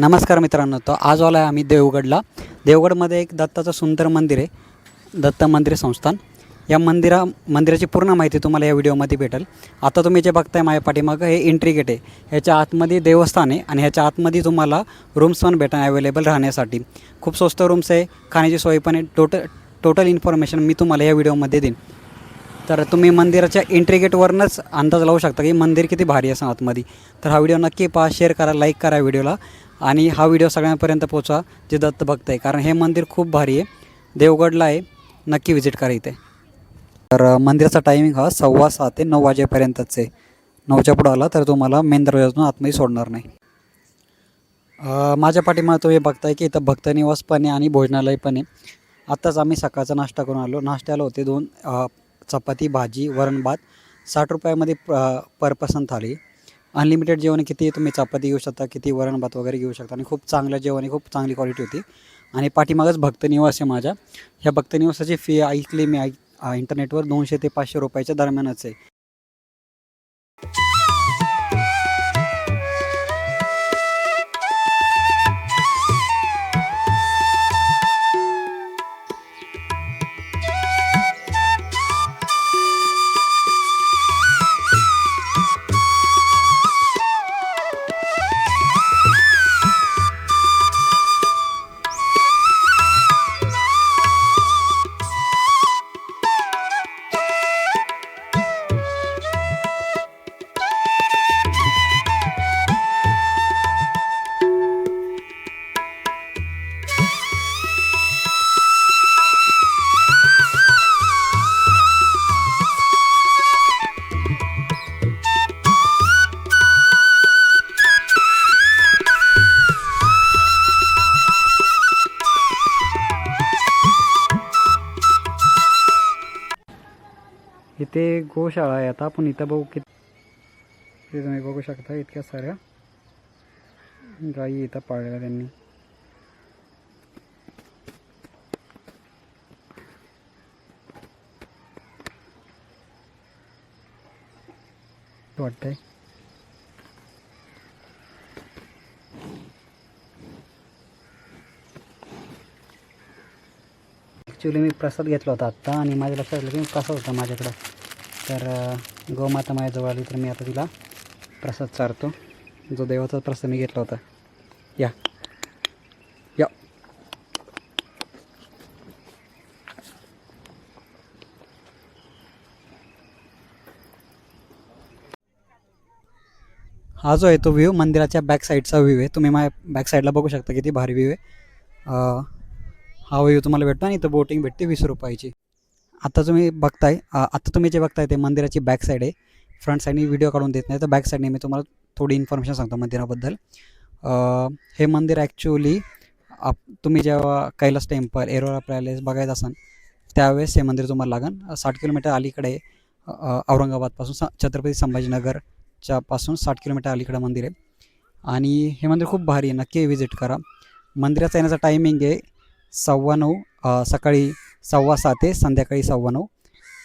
नमस्कार मित्रांनो तर आज आला आहे आम्ही देवगडला. देवगडमध्ये एक दत्ताचं सुंदर मंदिर आहे दत्त मंदिर संस्थान. या मंदिरा मंदिराची पूर्ण माहिती तुम्हाला या व्हिडिओमध्ये भेटेल. आता तुम्ही जे बघताय माझ्या पाठीमागं हे एंट्री गेट आहे. ह्याच्या आतमध्ये देवस्थान आहे आणि ह्याच्या आतमध्ये तुम्हाला रूम्स पण भेटेल अवेलेबल राहण्यासाठी. खूप स्वस्त रूम्स आहे खाण्याची सोय पण आहे. टोटल टोटल इन्फॉर्मेशन मी तुम्हाला या व्हिडिओमध्ये देईन. तर तुम्ही मंदिराच्या एंट्री गेटवरूनच अंदाज लावू शकता की मंदिर किती भारी असं आतमध्ये. तर हा व्हिडिओ नक्की पहा शेअर करा लाईक करा व्हिडिओला. आणि हा व्हिडिओ सगळ्यांपर्यंत पोचवा जे दत्त भक्त आहे. कारण हे मंदिर खूप भारी आहे. देवगडला आहे. नक्की व्हिजिट करा इथे. तर मंदिराचा टायमिंग हा सव्वा सहा ते नऊ वाजेपर्यंतच आहे. नऊच्या पुढं आला तर तुम्हाला मेन दरवाजातून आतमध्ये सोडणार नाही. माझ्या पाठीमागे तुम्ही बघताय की इथं भक्तनिवास पण आहे आणि भोजनालय पण आहे. आत्ताच आम्ही सकाळचा नाश्ता करून आलो. नाश्त्याला होते दोन चपाती भाजी वरण भात. साठ रुपयामध्ये प पर पर्सन थाळी. अनलिमिटेड जेवण आहे, किती तुम्ही चपाती घेऊ शकता किती वरण भात वगैरे घेऊ शकता. आणि खूप चांगलं जेवण आहे खूप चांगली क्वालिटी होती. आणि पाठीमागच भक्तनिवास आहे माझ्या ह्या भक्तनिवासाची फी ऐकली मी ऐक इंटरनेटवर दोनशे ते पाचशे रुपयाच्या दरम्यानच आहे. इथे गोशाळा आहे. आता आपण इथं बघू किती तुम्ही बघू शकता इतक्या साऱ्या गाई इथं पाळल्या त्यांनी. वाटतंय. ॲक्च्युली मी प्रसाद घेतला होता आत्ता आणि माझ्या लक्षात आलं की प्रसाद होता माझ्याकडं. तर गोमाता माझ्याजवळ आली तर मी आता तिला प्रसाद चारतो. जो देवाचा प्रसाद मी घेतला होता. या. या. हा जो आहे तो व्ह्यू मंदिराच्या बॅक साईडचा व्ह्यू आहे. तुम्ही माझ्या बॅक साईडला बघू शकता किती भारी व्ह्यू आहे. हा व्ह्यू तुम्हाला भेटतो आणि इथं बोटिंग भेटते वीस रुपयाची. आता तुम्ही बघताय आता तुम्ही जे बघताय ते मंदिराची बॅक साईड आहे. फ्रंट साईडने व्हिडिओ काढून देत नाही तर बॅक साईडने मी तुम्हाला थोडी इन्फॉर्मेशन सांगतो मंदिराबद्दल. हे मंदिर ॲक्च्युली आप तुम्ही जेव्हा कैलास टेम्पल एरोरा पॅलेस बघायचं असाल त्यावेळेस हे मंदिर तुम्हाला लागेल साठ किलोमीटर अलीकडे औरंगाबादपासून स छत्रपती संभाजीनगरच्या पासून साठ किलोमीटर अलीकडे मंदिर आहे. आणि हे मंदिर खूप भारी आहे नक्की व्हिजिट करा. मंदिराचा येण्याचा टायमिंग आहे सव्वा नऊ सकाळी सव्वा सात ते संध्याकाळी सव्वा नऊ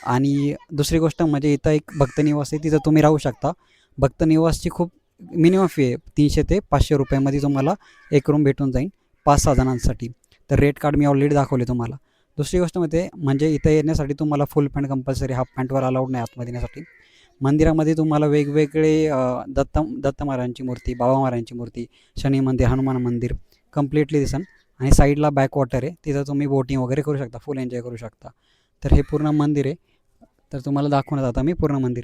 आणि दुसरी गोष्ट म्हणजे इथं एक भक्तनिवास आहे तिथं तुम्ही राहू शकता. भक्तनिवासची खूप मिनिमम फी आहे तीनशे ते पाचशे रुपयामध्ये तुम्हाला एक रूम भेटून जाईल पाच सहा जणांसाठी. तर रेट कार्ड मी ऑलरेडी दाखवले तुम्हाला. दुसरी गोष्ट म्हणजे म्हणजे इथं येण्यासाठी तुम्हाला फुल पॅन्ट कंपल्सरी हाफ पॅन्टवर अलाउड नाही आतमध्ये येण्यासाठी. मंदिरामध्ये तुम्हाला वेगवेगळे दत्त दत्त महाराजांची मूर्ती बाबा महाराजांची मूर्ती शनी मंदिर हनुमान मंदिर कम्प्लिटली दिसन. आणि साईडला बॅक वॉटर आहे. तिथं तुम्ही बोटिंग वगैरे करू शकता. फुल एन्जॉय करू शकता. तर हे पूर्ण मंदिर आहे. तर तुम्हाला दाखवण्यात आता मी पूर्ण मंदिर.